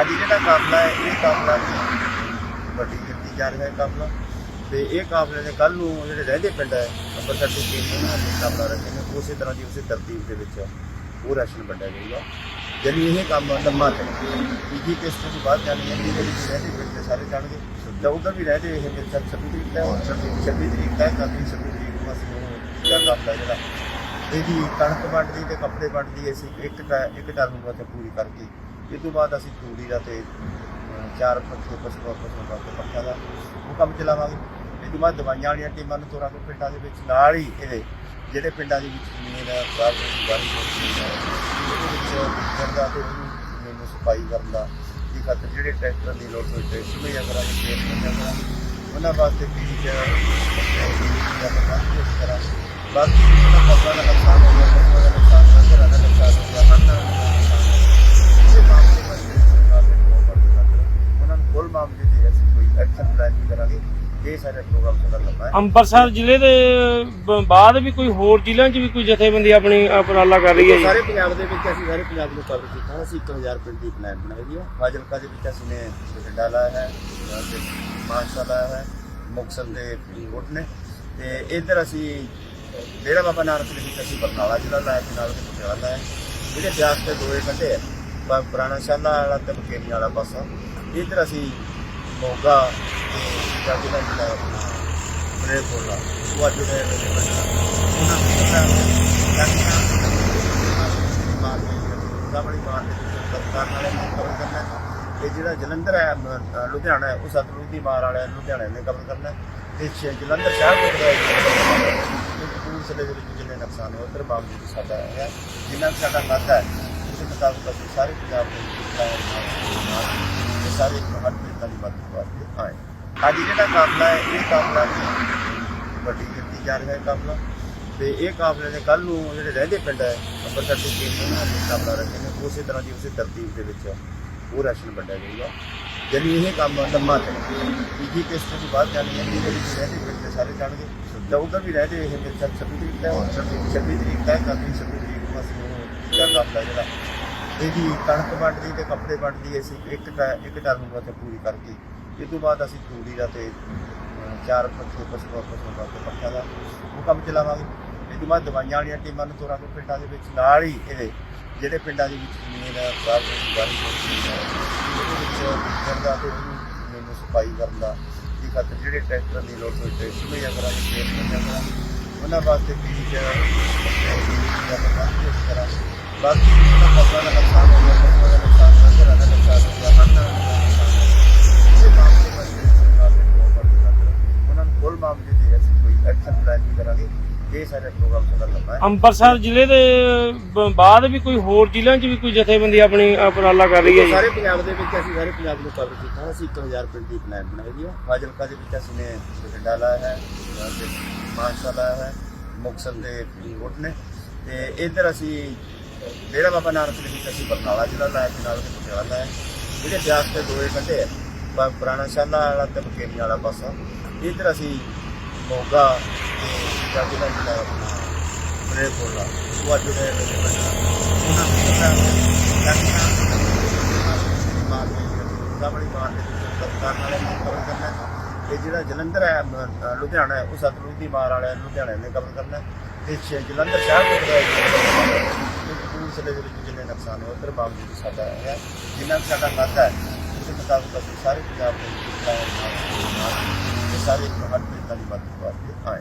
ਅੱਜ ਜਿਹੜਾ ਕਾਫਲਾ ਹੈ, ਇਹ ਕਾਫਲਾ ਵੱਡੀ ਕੀਤੀ ਜਾ ਰਿਹਾ ਹੈ ਕਾਫਲਾ ਤੇ ਇਹ ਕਾਫਲੇ ਨੇ ਕੱਲ ਨੂੰ ਜਿਹੜੇ ਰਹਿੰਦੇ ਪਿੰਡ ਹੈ, ਅੰਮ੍ਰਿਤਸਰ ਦੇ ਕੇਂਦਰ ਉਹਨਾਂ ਨੇ ਕਾਫਲਾ ਰੱਖੇ ਨੇ। ਉਸੇ ਤਰ੍ਹਾਂ ਦੀ ਉਸੇ ਤਰਤੀਬ ਦੇ ਵਿੱਚ ਉਹ ਰਾਸ਼ਨ ਵੰਡਿਆ ਜਾਊਗਾ। ਜਦ ਇਹ ਕੰਮ ਲੰਮਾ ਹੈ। ਤੀਜੀ ਕਿਸ਼ਤ ਤੋਂ ਬਾਅਦ ਜਾਣੀ ਹੈ ਜਿਹਦੇ ਵਿੱਚ ਰਹਿੰਦੇ ਪਿੰਡ ਦੇ ਸਾਰੇ ਜਾਣਗੇ। ਤਾਂ ਉਧਰ ਵੀ ਰਹਿੰਦੇ ਇਹ ਮੇਰੇ ਖਿਆਲ 26 ਤਰੀਕ ਦਾ ਹੈ 26 ਤਰੀਕ ਦਾ ਹੈ ਕਾਫੀ 26 ਤਰੀਕ ਨੂੰ ਅਸੀਂ ਉਹ ਜਿਹੜਾ ਕਾਫਲਾ ਜਿਹੜਾ, ਇਹਦੀ ਕਣਕ ਵੰਡਦੀ ਤੇ ਕੱਪੜੇ ਵੰਡਦੀ, ਅਸੀਂ ਇੱਕ ਟਾ- ਇੱਕ ਟਰਮ ਨੂੰ ਉੱਥੇ ਪੂਰੀ ਕਰਕੇ ਇਹ ਤੋਂ ਬਾਅਦ ਅਸੀਂ ਤੂੜੀ ਦਾ ਤੇ ਅਹ, ਚਾਰ ਪੱਖੇ ਪਸ਼ੂ ਪਸ਼ੂ ਦਾ ਤੇ ਪੱਖਾ ਦਾ ਉਹ ਕੰਮ ਚਲਾਵਾਂਗੇ। ਇਹ ਤੋਂ ਬਾਅਦ ਦਵਾਈਆਂ ਵਾਲੀਆਂ ਟੀਮਾਂ ਨੂੰ ਤੋਰਾਂਗੇ। ਪਿੰਡਾਂ ਦੇ ਵਿੱਚ ਨਾਲ ਹੀ ਇਹਦੇ ਜਿਹੜੇ ਪਿੰਡਾਂ ਦੇ ਵਿੱਚ ਜ਼ਮੀਨ ਹੈ ਬਾਹਰ ਦੀ ਵਾਰੀ ਉਹਦੇ ਵਿੱਚ ਕਰਦਾ ਤੇ ਉਹਨੂੰ ਜ਼ਮੀਨ ਨੂੰ ਸਫ਼ਾਈ ਕਰਨ ਦਾ ਇਹ ਖਾਤਰ ਜਿਹੜੇ ਟਰੈਕਟਰ ਦੀ ਲੋੜ ਹੋਈ ਟਰੈਕਟਰ ਵੀ ਅਗਰ ਅਸੀਂ ਖੇਤ ਕਰਾਂਗੇ। ਉਹਨਾਂ ਵਾਸਤੇ ਬੀਜ ਜਾਂ ਪ੍ਰਬੰਧ ਇਸ ਤਰ੍ਹਾਂ। ਬਾਕੀ ਉਹਨਾਂ ਫਸਲਾਂ ਦਾ ਨੁਕਸਾਨ ਹੋ ਗਿਆ ਫਸਲਾਂ ਦਾ ਨੁਕਸਾਨ ਹੋ ਘਰਾਂ ਦਾ ਨੁਕਸਾਨ ਹੋ ਗਿਆ ਮਰਨਾ ਦਾ ਗਿਆ ਮਾਮਲੇ ਵਿੱਚ ਸਰਕਾਰ ਦੇ ਪ੍ਰੋਗਰਾਮ ਉਹਨਾਂ ਨੂੰ ਕੁੱਲ ਮਾਮਲੇ ਤੇ ਅਸੀਂ ਕੋਈ ਐਕਸ਼ਨ ਪਲਾਨ ਵੀ ਕਰਾਂਗੇ ਇਹ ਸਾਰੇ ਪ੍ਰੋਗਰਾਮ ਸਾਡਾ ਲੰਮਾ ਹੈ ਅੰਮ੍ਰਿਤਸਰ ਜ਼ਿਲ੍ਹੇ ਦੇ ਬ- ਬਾਅਦ ਵੀ ਕੋਈ ਹੋਰ ਜ਼ਿਲ੍ਹਿਆਂ 'ਚ ਵੀ ਕੋਈ ਜਥੇਬੰਦੀ ਆਪਣੀ ਉਪਰਾਲਾ ਕਰ ਰਹੀ ਹੈ ਜੀ? ਸਾਰੇ ਪੰਜਾਬ ਦੇ ਵਿੱਚ ਅਸੀਂ ਸਾਰੇ ਪੰਜਾਬ ਨੂੰ ਕਵਰ ਕੀਤਾ ਅਸੀਂ 1000 ਪਿੰਡ ਦੀ ਪਲਾਨ ਬਣਾਈ ਹੈ। ਫਾਜ਼ਿਲਕਾ ਦੇ ਵਿੱਚ ਅਸੀਂ ਨੇ ਬਠਿੰਡਾ ਲਾਇਆ ਹੈ ਤੇ ਮਾਨਸਾ ਲਾਇਆ ਹੈ, ਮੁਕਤਸਰ ਦੇ ਫਰੀਦਕੋਟ ਨੇ। ਤੇ ਇੱਧਰ ਅਸੀਂ, ਡੇਰਾ ਬਾਬਾ ਨਾਨਕ ਦੇ ਵਿੱਚ ਅਸੀਂ ਬਰਨਾਲਾ ਜ਼ਿਲ੍ਹਾ ਲਾਇਆ ਤੇ ਨਾਲ ਦੇ ਪਟਿਆਲਾ ਲਾਇਆ। ਜਿਹੜੇ ਬਿਆਸ ਦੇ ਦੋਏ ਕੰਢੇ ਹੈ ਪ- ਪੁਰਾਣਾ ਸ਼ਾਲਾ ਵਾਲਾ ਤੇ ਬਕੇਰੀ ਵਾਲਾ ਪਾਸਾ ਇੱਧਰ ਅਸੀਂ ਮੋਗਾ ਤੇ ਜਿਹੜਾ ਜ਼ਿਲ੍ਹਾ ਜਿਹੜਾ ਆਪਣਾ ਮਰੇਪੁਰ ਦਾ ਉਹ ਅੱਜ ਦੇ ਉਹਨਾਂ ਨੂੰ ਸਾਹਮਣੇ ਮਾਰ ਦੇ ਸਰਕਾਰ ਵਾਲੇ ਨੇ ਕਵਰ ਕਰਨਾ ਹੈ। ਤੇ ਜਿਹੜਾ ਜਲੰਧਰ ਹੈ ਅਮ, ਲੁਧਿਆਣਾ ਹੈ ਉਹ ਸਤਲੁਜ ਦੀ ਮਾਰ ਵਾਲਿਆਂ ਨੂੰ ਲੁਧਿਆਣੇ ਨੇ ਕਵਰ ਕਰਨਾ ਹੈ। ਤੇ ਸ਼- ਜਲੰਧਰ ਸ਼ਹਿਰ ਕੋਲ ਦਾ ਕਪੂਰਥਲੇ ਦੇ ਵਿੱਚ ਜਿੰਨੇ ਨੁਕਸਾਨ ਹੋਏ ਉਧਰ ਬਾਵਜੂਦ ਸਾਡਾ ਹੈ ਜਿੰਨਾ ਕੁ ਸਾਡਾ ਵਾਧਾ ਹੈ ਉਸ ਮੁਤਾਬਕ ਅਸੀਂ ਸਾਰੇ ਪੰਜਾਬ ਦੇ ਵਿੱਚ ਸਾਰੇ ਹਰ ਪਿੰਡਾਂ ਦੀ ਮਦਦ ਵਾਸਤੇ ਆਏ। ਅੱਜ ਜਿਹੜਾ ਕਾਫਲਾ ਹੈ, ਇਹ ਕਾਫਲਾ ਵੱਡੀ ਕੀਤੀ ਜਾ ਰਿਹਾ ਹੈ ਕਾਫਲਾ। ਤੇ ਇਹ ਕਾਫਲੇ ਨੇ ਕੱਲ ਨੂੰ ਜਿਹੜੇ ਰਹਿੰਦੇ ਪਿੰਡ ਹੈ, ਅੰਮ੍ਰਿਤਸਰ ਦੇ ਕੇਂਦਰ ਉਹਨਾਂ ਨੇ ਕਾਫਲਾ ਰੱਖੇ ਨੇ, ਉਸੇ ਤਰ੍ਹਾਂ ਦੀ ਉਸੇ ਤਰਤੀਬ ਦੇ ਵਿੱਚ ਉਹ ਰਾਸ਼ਨ ਵੰਡਿਆ ਜਾਊਗਾ। ਜਦ ਇਹ ਕੰਮ ਲੰਮਾ ਹੈ। ਤੀਜੀ ਕਿਸ਼ਤ ਤੋਂ ਬਾਅਦ ਜਾਣੀ ਹੈ ਜਿਹਦੇ ਵਿੱਚ ਰਹਿੰਦੇ ਪਿੰਡ ਦੇ ਸਾਰੇ ਜਾਣਗੇ। ਤਾਂ ਉਧਰ ਵੀ ਰਹਿੰਦੇ ਇਹ ਮੇਰੇ ਖਿਆਲ 26 ਤਰੀਕ ਦਾ ਹੈ 26 ਤਰੀਕ ਦਾ ਹੈ ਕਾਫੀ 26 ਤਰੀਕ ਨੂੰ ਅਸੀਂ ਉਹ ਜਿਹੜਾ ਕਾਫਲਾ ਜਿਹੜਾ ਇਹਦੀ ਕਣਕ ਵੰਡਦੀ ਤੇ ਕੱਪੜੇ ਵੰਡਦੀ ਅਸੀਂ ਇੱਕ ਟਾ- ਇੱਕ ਟਰਮ ਨੂੰ ਪੂਰੀ ਕਰਕੇ ਇਸ ਤੋਂ ਬਾਅਦ ਅਸੀਂ ਤੂੜੀ ਦਾ ਤੇ ਚਾਰ ਪੱਖੇ ਪਸ਼ੂ ਪਸ਼ੂ ਦਾ ਪੱਖਾ ਦਾ ਉਹ ਕੰਮ ਚਲਾਵਾਂਗੇ ਇਸ ਤੋਂ ਬਾਅਦ ਦਵਾਈਆਂ ਵਾਲੀਆਂ ਟੀਮਾਂ ਨੂੰ ਤੋਰਾਂਗੇ ਪਿੰਡਾਂ ਦੇ ਵਿੱਚ ਨਾਲ ਹੀ ਇਹਦੇ ਜਿਹੜੇ ਪਿੰਡਾਂ ਦੇ ਵਿੱਚ ਜ਼ਮੀਨ ਹੈ ਬਾਹਰ ਦੀ ਵਾਰੀ ਹੋਈ ਉਹਦੇ ਵਿੱਚ ਕਰਦਾ ਤੇ ਉਹਨੂੰ ਜ਼ਮੀਨ ਨੂੰ ਸਫ਼ਾਈ ਕਰਨ ਦਾ ਇਹ ਖਾਤਰ ਜਿਹੜੇ ਟਰੈਕਟਰ ਦੀ ਲੋੜ ਹੋਈ ਟਰੈਕਟਰ ਵੀ ਅਗਰ ਅਸੀਂ ਉਹਨਾਂ ਵਾਸਤੇ ਬੀਜ ਜਾਂ ਪ੍ਰਬੰਧ ਇਸ ਤਰ੍ਹਾਂ ਉਹਨਾਂ ਫਸਲਾਂ ਦਾ ਨੁਕਸਾਨ ਹੋ ਗਿਆ ਫਸਲਾਂ ਦਾ ਨੁਕਸਾਨ ਹੋ ਗਿਆ ਘਰਾਂ ਦਾ ਨੁਕਸਾਨ ਹੋ ਗਿਆ ਮਰਨਾ ਦਾ ਨੁਕਸਾਨ ਹੋ ਗਿਆ। ਇਸੇ ਮਾਮਲੇ ਵਿੱਚ ਸਰਕਾਰ ਦੇ ਪ੍ਰੋਗਰਾਮ ਦੇ ਤਹਿਤ ਉਹਨਾਂ ਨੂੰ ਕੁੱਲ ਮਾਮਲੇ ਤੇ ਅਸੀਂ ਕੋਈ ਐਕਸ਼ਨ ਪਲਾਨ ਵੀ ਕਰਾਂਗੇ। ਇਹ ਸਾਰੇ ਪ੍ਰੋਗਰਾਮ ਸਾਡਾ ਲੰਮਾ ਹੈ। ਅੰਮ੍ਰਿਤਸਰ ਜ਼ਿਲ੍ਹੇ ਦੇ ਬ- ਬਾਅਦ ਵੀ ਕੋਈ ਹੋਰ ਜ਼ਿਲ੍ਹਿਆਂ 'ਚ ਵੀ ਕੋਈ ਜਥੇਬੰਦੀ ਆਪਣੀ ਉਪਰਾਲਾ ਕਰ ਰਹੀ ਹੈ ਜੀ? ਸਾਰੇ ਪੰਜਾਬ ਦੇ ਵਿੱਚ ਅਸੀਂ ਸਾਰੇ ਪੰਜਾਬ ਨੂੰ ਕਵਰ ਕੀਤਾ ਅਸੀਂ 1000 ਪਿੰਡ ਦੀ ਪਲਾਨ ਬਣਾਈ ਹੈ। ਫਾਜ਼ਿਲਕਾ ਦੇ ਵਿੱਚ ਅਸੀਂ ਨੇ ਬਠਿੰਡਾ ਲਾਇਆ ਹੈ ਮਾਨਸਾ ਲਾਇਆ ਹੈ ਮੁਕਤਸਰ ਦੇ ਫਰੀਦਕੋਟ ਨੇ। ਤੇ ਇੱਧਰ ਅਸੀਂ ਡੇਰਾ ਬਾਬਾ ਨਾਨਕ ਦੇ ਵਿੱਚ ਅਸੀਂ ਬਰਨਾਲਾ ਜ਼ਿਲ੍ਹਾ ਲਾਇਆ, ਤੇ ਨਾਲ ਦੇ ਪਟਿਆਲਾ ਲਾਇਆ ਜਿਹੜੇ ਬਿਆਸ ਦੇ ਦੋਏ ਕੰਢੇ ਹੈ ਪ- ਪੁਰਾਣਾ ਸ਼ਾਲਾ ਵਾਲਾ ਤੇ ਬਕੇਰੀ ਵਾਲਾ ਪਾਸਾ ਇੱਧਰ ਅਸੀਂ ਮੋਗਾ ਤੇ ਜਿਹੜਾ ਜ਼ਿਲ੍ਹਾ ਜਿਹੜਾ ਆਪਣਾ ਮਰੇਪੁਰ ਉਹ ਅੱਜ ਦੇ ਸਾਹਮਣੇ ਮਾਰ ਦੇ ਸਰਕਾਰ ਵਾਲੇ ਨੇ ਕਵਰ ਕਰਨਾ ਹੈ। ਤੇ ਜਿਹੜਾ ਜਲੰਧਰ ਹੈ ਲੁਧਿਆਣਾ ਹੈ, ਉਹ ਸਤਲੁਜ ਦੀ ਮਾਰ ਵਾਲਿਆਂ ਨੂੰ ਲੁਧਿਆਣੇ ਨੇ ਕਵਰ ਕਰਨਾ ਹੈ। ਤੇ ਜਲੰਧਰ ਸ਼ਹਿਰ ਕੋਲ ਦਾ ਕਪੂਰਥਲੇ ਦੇ ਵਿੱਚ ਜਿੰਨੇ ਨੁਕਸਾਨ ਹੋਏ ਉਧਰ ਬਾਵਜੂਦ ਸਾਡਾ ਹੈ, ਜਿੰਨਾ ਕੁ ਸਾਡਾ ਵਾਧਾ ਹੈ ਉਸ ਮੁਤਾਬਕ ਅਸੀਂ ਸਾਰੇ ਪੰਜਾਬ ਦੇ ਵਿੱਚ ਨਾਲ ਤੇ ਸਾਰੇ ਹਰ ਪਿੰਡਾਂ ਦੀ ਮਦਦ ਵਾਸਤੇ ਆਏ